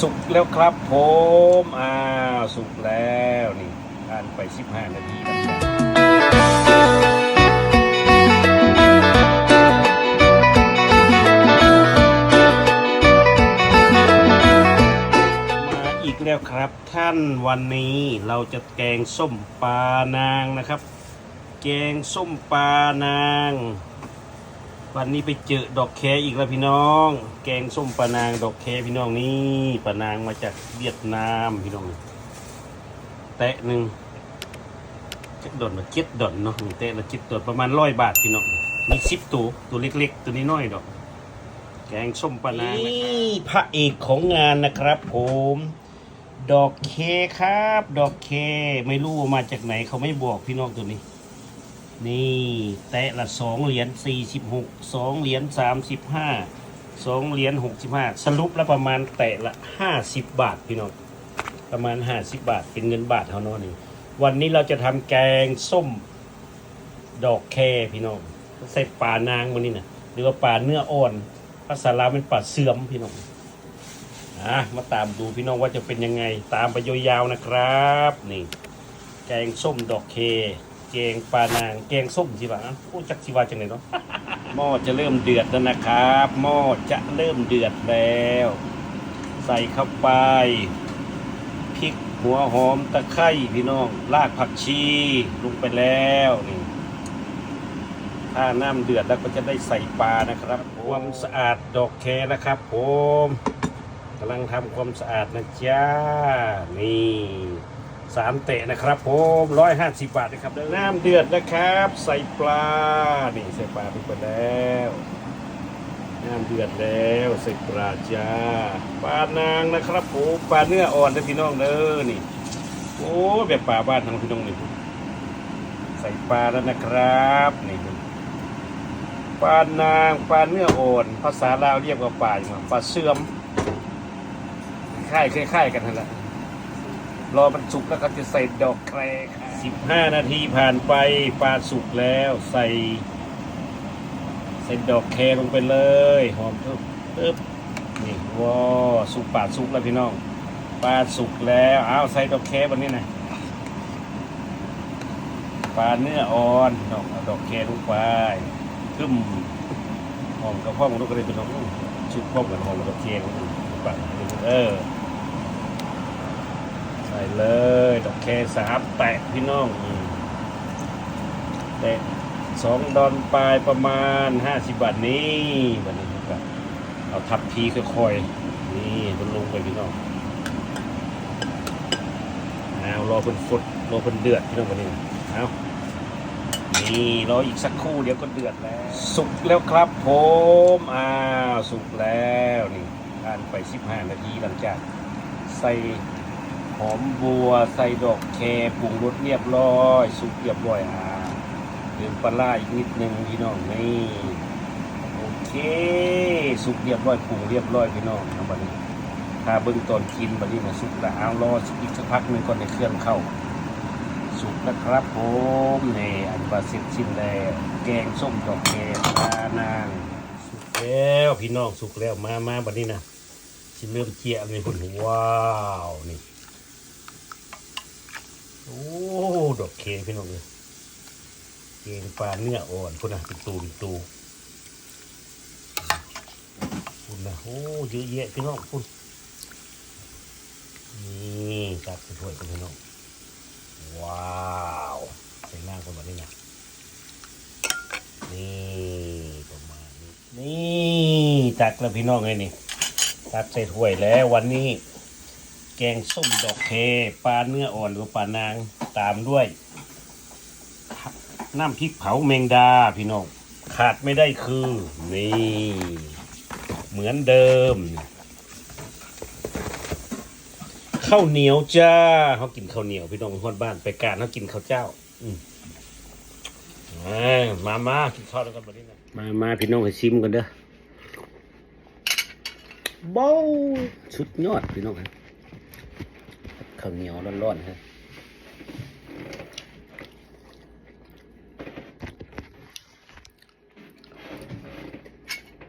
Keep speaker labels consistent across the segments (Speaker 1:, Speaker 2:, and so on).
Speaker 1: สุกแล้วครับผมอ้าวสุกแล้วนี่ทานไป 15 นาทีแล้วมาอีกแล้วครับ ท่านวันนี้เราจะแกงส้มปลานางนะครับ แกงส้มปลานาง วันนี้ไปเจอดอกแคอีกแล้วพี่น้อง แกงส้มปลานางดอกแคพี่น้องนี่ปลานางมาจากเวียดนามพี่น้องแตะหนึ่งเจ็ดดอนมาเจ็ดดอนเนาะแตะละเจ็ดดอนประมาณร้อยบาทพี่น้องมีสิบตัวตัวเล็ก ๆ ตัวนี้น้อยดอก แกงส้มปลานางนี่พระเอกของงานนะครับ ผม ดอกเคครับ ดอกเค ไม่รู้มาจากไหนเขาไม่บอกพี่น้องตัวนี้ นี่แตะละสองเหรียญสี่สิบหกสองเหรียญสามสิบห้าสองเหรียญหกสิบห้าสรุปแล้วประมาณแตะละห้าสิบบาทพี่น้องประมาณห้าสิบบาทเป็นเงินบาทเท่านั้นเองวันนี้เราจะทำแกงส้มดอกแคพี่น้องใส่ปลานางมันนี่นะหรือว่าปลาเนื้ออ่อนภาษาลาวเป็นปลาเสื่อมพี่น้องอะมาตามดูพี่น้องว่าจะเป็นยังไงตามไปยาวๆนะครับ นี่ แกงส้มดอกเค แกงปลานางแกงส้มสิบะโอ้จักสิวาจังไหนเนาะ หม้อจะเริ่มเดือดแล้วนะครับ หม้อจะเริ่มเดือดแล้ว ใส่เข้าไปพริกหัวหอมตะไคร้พี่น้องรากผักชีลงไปแล้วนี่ถ้าน้ำเดือดแล้วก็จะได้ใส่ปลานะครับความสะอาดดอกแคนะครับ ผมกำลังทำความสะอาดนะจ้านี่ สามเตะนะครับผมร้อยห้าสิบบาทนะครับน้ำเดือดนะครับ ใส่ปลา นี่ใส่ปลาไปก่อนแล้วน้ำเดือดแล้วใส่ปลาจ้าปลานางนะครับผมปลาเนื้ออ่อนนะพี่น้องเด้อนี่ โอ้แบบปลาบ้านทางพี่น้องนี่ใส่ปลาแล้วนะครับนี่ปลานางปลาเนื้ออ่อนภาษาลาวเรียกว่าปลาอย่างปลาเสื่อมคล้ายคล้ายๆกันนั่นแหละ รอมันสุกแล้วก็จะใส่ดอกแครสิบห้านาทีผ่านไปปลาสุกแล้วใส่ ใส่ดอกแครลงไปเลยหอมปึ๊บปึ๊บนี่ว้าวสุกปลาสุกแล้วพี่น้องปลาสุกแล้วอ้าวใส่ดอกแครวันนี้นะปลาเนื้ออ่อนดอกดอกแคลงไปขึ้นหอมกับพ่อมันก็เลยเป็นน้องชุดพ่อเหมือนหอมกับดอกแคลงปัดเออ ส่เลยดอกแคสามแตะพี่น้องอแตะสองดอนปลายประมาณห้าสิบบาทนี้วันนี้ครับเอาทับพีค่อยๆนี่มันลงไปพี่น้องเอารอเป็นฟุดรอเป็นเดือดพี่น้องวันนี้เอานี่รออีกสักครู่เดี๋ยวก็เดือดแล้ว สุกแล้วครับผมอ้าวสุกแล้วนี่ทานไป15นาทีหลังจากใส่ หอมบัวใส่ดอกแครปรุงรสเรียบร้อยสุกเรียบร้อยอ่าเติมปลาอีกนิดนึงพี่น้องนี่โอเคสุกเรียบร้อยปรุงเรียบร้อยพี่น้องนะบัดนี้ถ้าเบิ่งตอนกินบัดนี้นะสุกแล้วเอารออีกสักพักหนึงก่อนในเครื่องเข้า สุกนะครับผมนี่อันว่าเสร็จสิ้นแล้วแกงส้มดอกแกงปลานางสุกแล้วพี่น้องสุกแล้วมามาบัดนี้นะชิเริ่มเจียเลยคุณว้าวนี่โอ้ ดอกเคพี่น้องเลยแกงปลาเนื้ออ่อนคุณนะเป็นตูเป็นตูคุณนะโอ้เยอะแยะพี่น้องคุณนี่ตักใส่ถ้วยกันพี่น้องว้าวใส่หน้าคนแบบนี้นะนี่ประมาณนี้นี่ตักแล้วพี่น้องไงนี่ตักใส่ถ้วยแล้ววันนี้ แกงส้มดอกเคปลาเนื้ออ่อนหรือปลานางตามด้วย น้ำพริกเผาแมงดาพี่น้องขาดไม่ได้คือ นี่ เหมือนเดิมข้าวเหนียวจ้าเขากินข้าวเหนียวพี่น้องคนบ้านไปการเขากินข้าวเจ้า อืมอ่ามามากินข้าวแล้วกันบัดนี้นะมามาพี่น้องให้ชิมกันเด้อเบ้าสุดยอดพี่น้องครับ ข้าวเหนียวร้อนๆครับ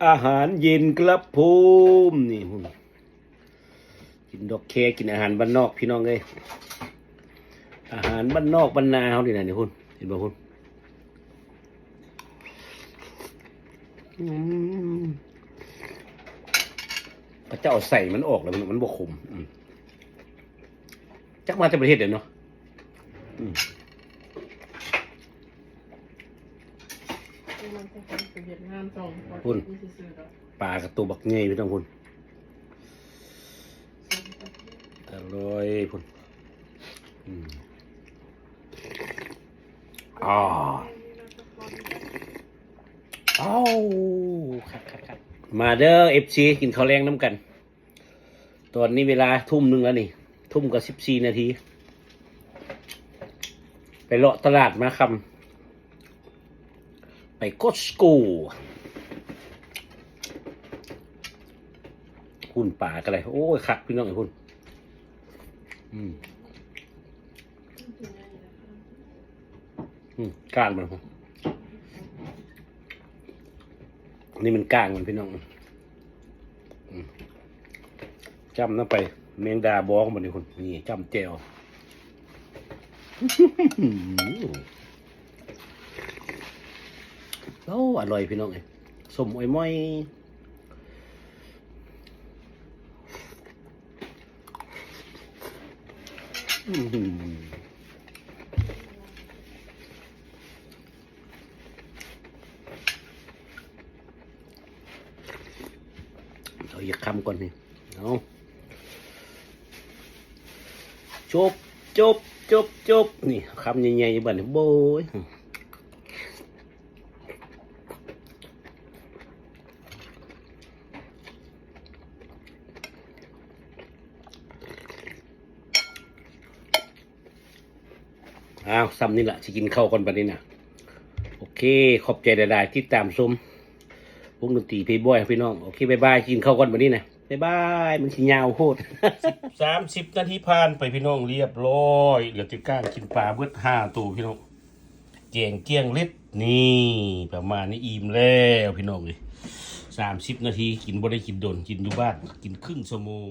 Speaker 1: อาหารเย็นครับผมนี่หุ่นกินดอกแคกินอาหารบ้านนอกพี่น้องเลยอาหารบ้านนอกบ้านนาเขาดินะนี่คุณเห็นบ่คุณอืมพระเจ้าใส่มันออกแล้วมันมันบกขมอืม จักมาจากประเทศเดี๋ยวเนาะอืม
Speaker 2: มันจะเป็นเวียดนามสองคน
Speaker 1: คุณ
Speaker 2: ที่ซื้อๆแล้ว
Speaker 1: ปลากระตัวบักเงยพี่น้องคุณอร่อยคุณอืมอ่าอ้าวครับครับครับมาเด้อเอฟซีกินข้าวแรงน้ำกัน ตอนนี้เวลาทุ่มหนึ่งแล้วนี่ ทุ่มกับสิบสี่นาที ไปเลาะตลาดมาคำไปกดสกูคุณป่ากันเลยโอ้ยคักพี่น้องไอ้คุณอืมอืมกลางมันนี่มันกลางมันพี่น้องจำน้ำไป แมงดาบองมันนี่คุณนี่จำแจวโอ้อร่อยพี่น้องเอ้ยสมอ้อยม้อยเอาอย่าคำก่อนนี่เอา จบจบจบจบนี่คำใหญ่ๆบ้านนี่โบยอ้าวซ้ำนี่แหละจะกินข้าวก่อนบัดนี้นะโอเค ขอบใจหลายๆที่ตามชมวงดนตรีเพย์บอยพี่น้อง โอเคบายบายกินข้าวก่อนบัดนี้นะ บายบายมันขี้ยาวโคตรสามสิบนาทีผ่านไปพี่น้องเรียบร้อยเหลือจะก้างกินปลาเบิดห้าตัวพี่น้องเกียงเกี้ยงเล็ดนี่ประมาณนี้อิ่มแล้วพี่น้องเลยสามสิบนาทีกินบ่ได้กินโดนกินอยู่บ้านกินครึ่งชั่วโมง